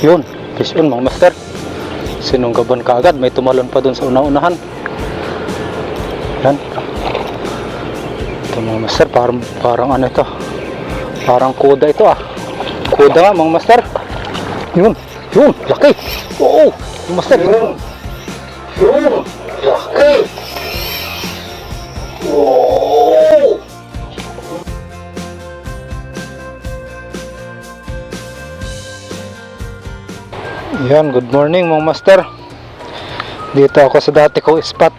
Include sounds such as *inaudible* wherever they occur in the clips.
Yun, fish on mga master. Sinunggaban ka agad, may tumalon pa dun sa una-unahan. Yan. Ito mga master, parang, parang ano ito. Parang kuda ito ah. Kuda nga mga master. Yun, yun, laki. Oo, mga master. Yun, yun, Yan, good morning mga master. Dito ako sa dati kong spot.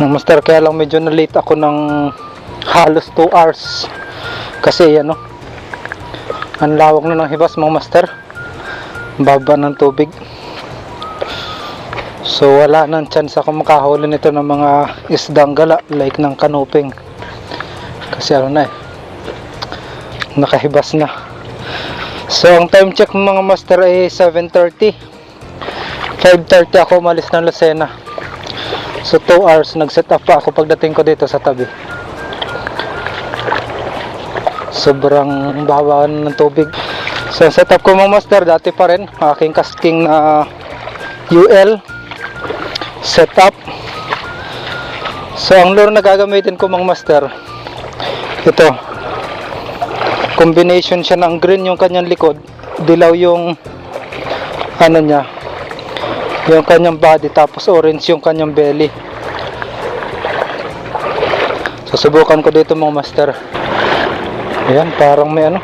Mga master, kaya lang medyo na late ako ng halos 2 hours. Kasi ano, ang lawak na ng hibas mga master. Baba ng tubig. So wala nang chance ako makahuli nito ng mga isdang gala like ng kanuping. Kasi ano na eh, nakahibas na. So ang time check mga master ay 7.30 5.30 ako umalis ng Lucena. So 2 hours nag-set up pa ako pagdating ko dito sa tabi. Sobrang bawa ng tubig. So ang setup ko mga master dati pa rin Aking casting na UL Setup So ang lure na gagamitin ko mga master Ito combination siya ng green yung kanyang likod dilaw yung ano niya yung kanyang body tapos orange yung kanyang belly. Susubukan ko dito mga master. Ayan parang may ano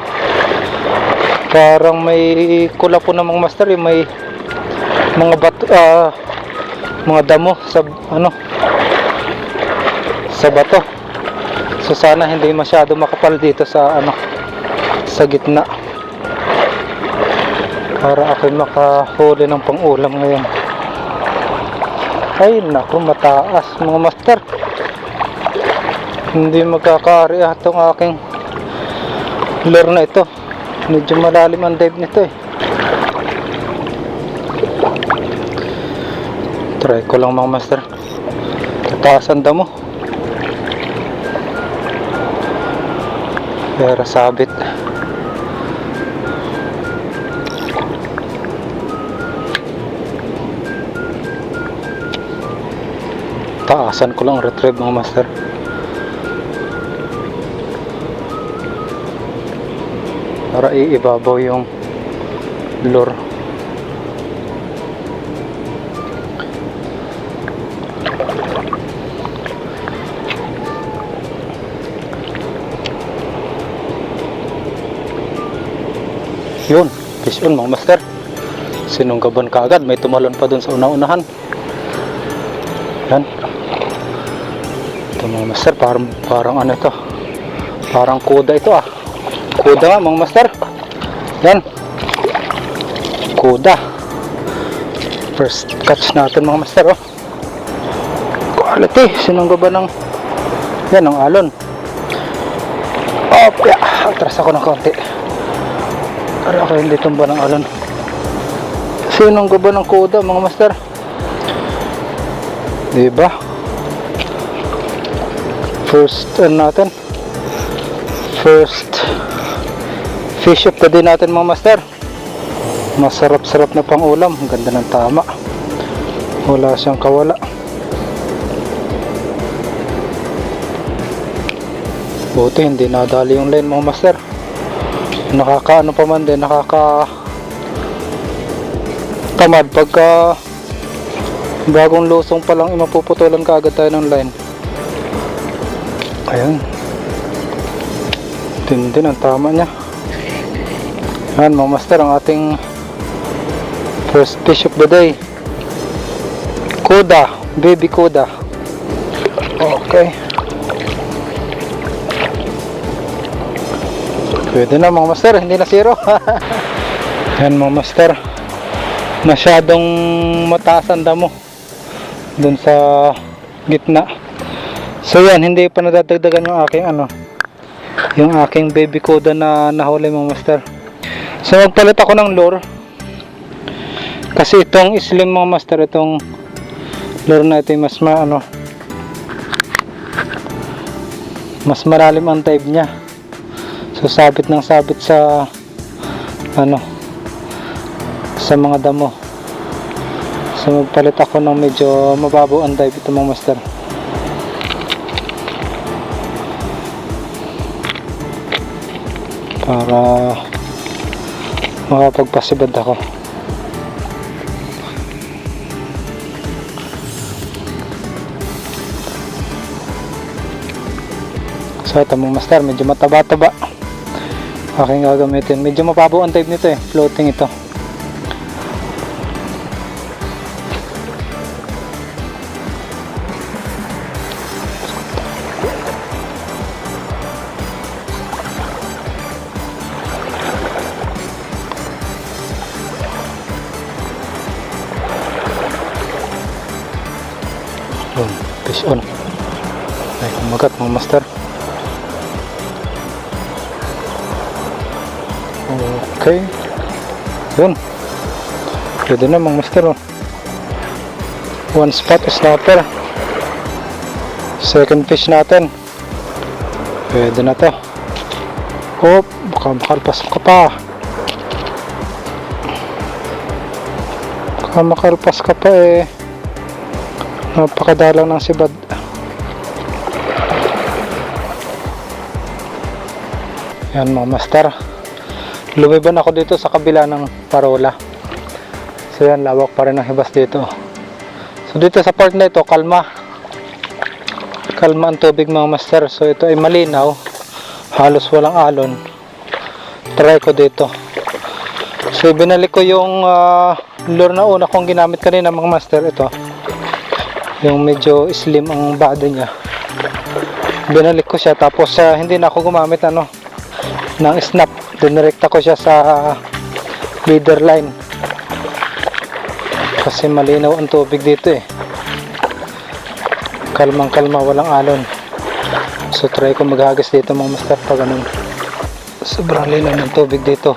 parang may kula po ng mga master yung may mga bato ah, mga damo sa ano sa bato. So sana hindi masyado makapal dito sa ano sa gitna para ako makahuli ng pangulam ngayon. Ay naku mataas mga master. Hindi magkakari itong aking lure na ito. Medyo malalim ang dive nito eh. Try ko lang mga master. Tataas ang damo. Pero sabit taasan ko lang retrieve mga master. Para iibabaw yung lure. Yun fish on mga master. Sinunggaban ka agad may tumalon pa dun sa una-unahan mga master parang, parang ano ito parang kuda ito ah. Kuda nga mga master. Yan. Kuda. First catch natin mga master oh. Quality. Sinunggaban ng yan ang alon? Op ya atras ako ng konti. Para ako hindi tumba ng alon. Sinunggaban ng kuda mga master? Diba? First ano natin? First fish of the day natin mga master. Masarap-sarap na pang ulam. Ganda ng tama. Wala siyang kawala. Buti hindi nadali yung line mga master. Nakakaano pa man din, nakaka tamad pagka bagong lusong pa lang mapuputulan ka agad tayo ng line ayun tindi ang tama niya. Yan mga master ang ating first fish of the day. Kuda baby kuda. Okay. Pwede na mga master hindi na zero. *laughs* Yan mga master. Masyadong mataas ang damo dun sa gitna so yan hindi pa nadadagdagan yung aking ano yung aking baby koda na nahuli mga master so magpalit ako ng lure kasi itong slim mga master itong lure na ito yung mas ma ano mas malalim ang dive niya so sabit ng sabit sa ano sa mga damo. So magpalit ako ng medyo mababaw ang dive ito mga master. Para makapagpasibad ako. So ito mga master, medyo mataba-taba. Aking gagamitin. Medyo mababaw ang type nito eh. Floating ito. Fish on. Ay, kumagat mga master. Okay. Yun. Pwede na mga master. Oh. One spot snapper. Second fish natin. Pwede na to. Oh, baka makalpas ka pa. Baka makalpas ka pa eh. Napakadalang ng sibad. Yan mga master. Lumiban ako dito sa kabila ng parola. So yan, lawak pa rin ang hibas dito. So dito sa part na ito, kalma. Kalma ang tubig mga master. So ito ay malinaw. Halos walang alon. Try ko dito. So binalik ko yung ah, lure na una kong ginamit kanina mga master. Ito. Yung medyo slim ang body niya. Binalik ko siya tapos ah, hindi na ako gumamit ano ng snap. Dinirekta ko siya sa leader line. Kasi malinaw ang tubig dito eh. Kalmang kalma, walang alon. So try ko maghagis dito mga master pag ganun. Sobrang linaw ng tubig dito.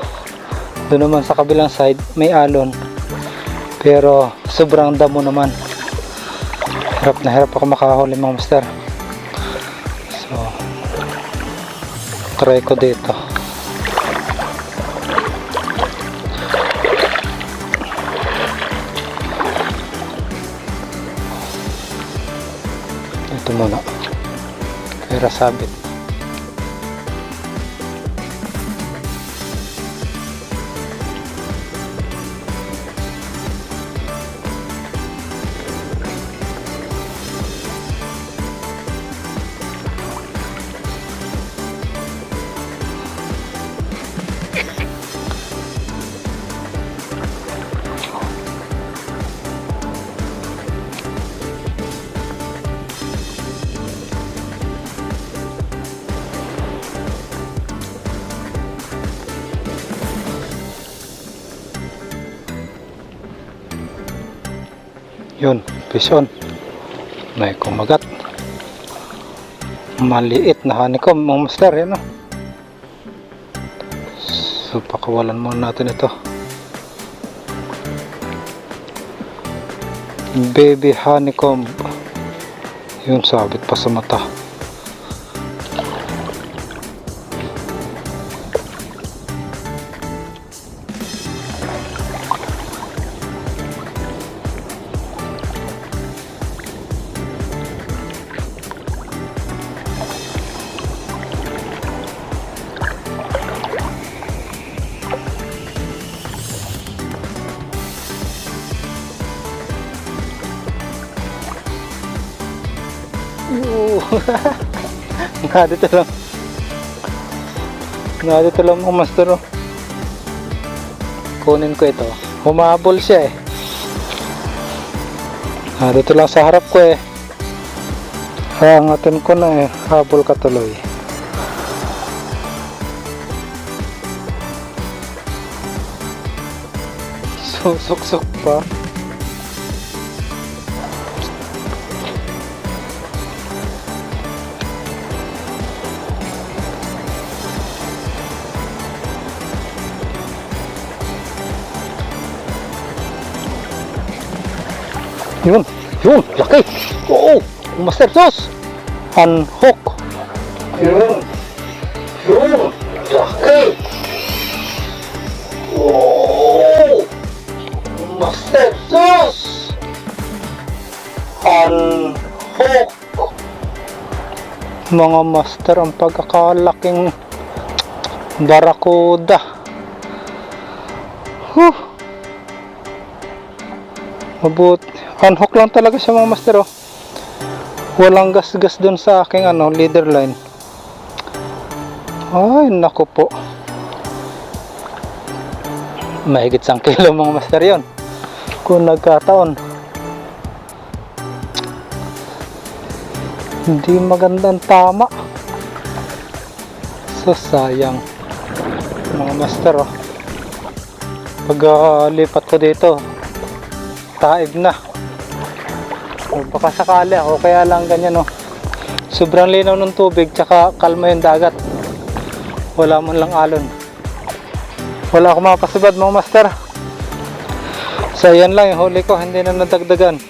Doon naman sa kabilang side may alon. Pero sobrang damo naman. Hirap na hirap ako makahuli mga master. So try ko dito. Ito muna. Pera sabit. Yun, fish on. May kumagat. Maliit na honeycomb, mga master, yan o. So, pakawalan muna natin ito. Baby honeycomb. Yun, sabit pa sa mata. Dito lang. Nga dito lang mga master oh. Kunin ko ito. Humabol siya eh. Nga dito lang sa harap ko eh. Hangatin ko na eh. Habol ka tuloy. Susok-sok pa. Yun. Yun. Laki. Oo. Master Sos. An hook. Yun. Yun. Laki. Oo. Master Sos. An hook. Mga master, ang pagkakalaking barakuda. Huh mabut unhook lang talaga siya mga master oh. Walang gas-gas dun sa aking ano leader line. Ay nako po. Mahigit sang *laughs* kilo mga master yon kung nagkataon. Hindi magandang tama. So sayang mga master oh. pag ah, lipat ko dito taib na. O baka sakali o kaya lang ganyan oh. sobrang linaw ng tubig tsaka kalma yung dagat. Wala man lang alon. Wala akong mapasubad mga master. So yan lang yung huli ko hindi na nadagdagan.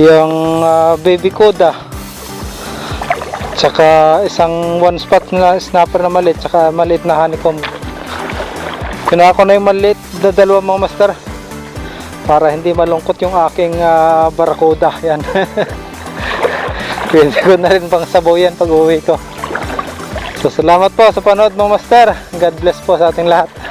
Yung ah, baby koda. Tsaka isang one spot na snapper na maliit tsaka maliit na honeycomb. Kinuha ko na yung maliit na dalawa mga master para hindi malungkot yung aking ah, barakuda yan. *laughs* Pwede ko na rin pang sabaw pag uwi ko. So salamat po sa panood mga master. God bless po sa ating lahat